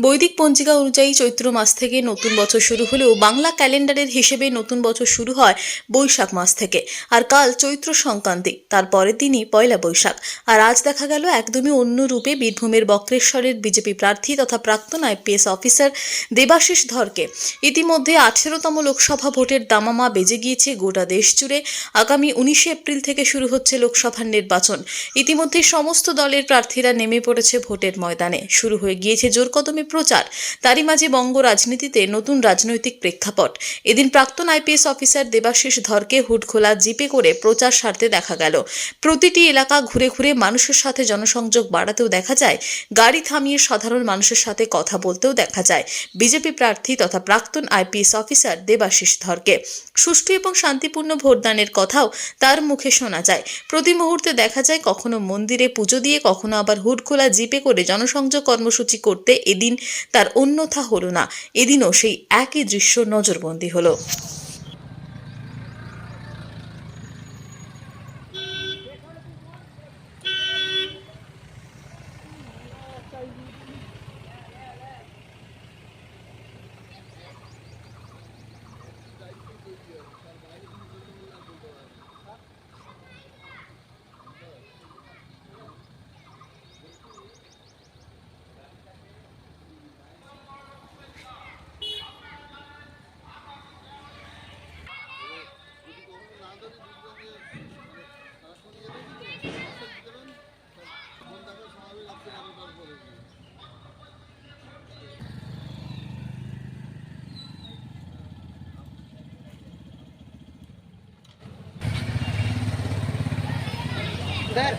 বৈদিক পঞ্জিকা অনুযায়ী চৈত্র মাস থেকে নতুন বছর শুরু হলেও বাংলা ক্যালেন্ডারের হিসেবে নতুন বছর শুরু হয় বৈশাখ মাস থেকে। আর কাল চৈত্র সংক্রান্তি, তার পরের দিনই পয়লা বৈশাখ। আর আজ দেখা গেল একদমই অন্য রূপে বীরভূমের বক্রেশ্বরের বিজেপি প্রার্থী তথা প্রাক্তন আইপিএস অফিসার দেবাশিস ধরকে। ইতিমধ্যে আঠেরোতম লোকসভা ভোটের দামামা বেজে গিয়েছে গোটা দেশ জুড়ে। আগামী উনিশে এপ্রিল থেকে শুরু হচ্ছে লোকসভার নির্বাচন। ইতিমধ্যে সমস্ত দলের প্রার্থীরা নেমে পড়েছে ভোটের ময়দানে। শুরু হয়ে গিয়েছে জোর কদমে প্রচার। তারই মাঝে বঙ্গ রাজনীতিতে নতুন রাজনৈতিক প্রেক্ষাপট। এদিন প্রাক্তন আইপিএস অফিসার দেবাশিস ধরকে হুড খোলা জিপে করে প্রচার সারতে দেখা গেল। প্রতিটি এলাকা ঘুরে ঘুরে মানুষের সাথে জনসংযোগ বাড়াতেও দেখা যায়। গাড়ি থামিয়ে সাধারণ মানুষের সাথে কথা বলতেও দেখা যায়। বিজেপি প্রার্থী তথা প্রাক্তন আইপিএস অফিসার দেবাশিস ধরকে। সুষ্ঠু এবং শান্তিপূর্ণ ভোটদানের কথাও তার মুখে শোনা যায়। প্রতি মুহূর্তে দেখা যায় কখনো মন্দিরে পুজো দিয়ে, কখনো আবার হুড খোলা জিপে করে জনসংযোগ কর্মসূচি করতে এদিন তার অন্যথা হলো না। এদিনও সেই একই দৃশ্য নজরবন্দি হলো। স্যার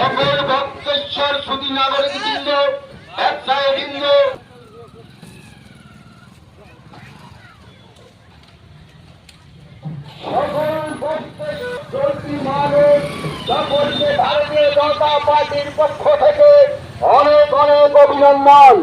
সকল ভক্তেশ্বর সুদী নাগরিক ভারতীয় জনতা পার্টির পক্ষ থেকে অনেক অনেক অভিনন্দন।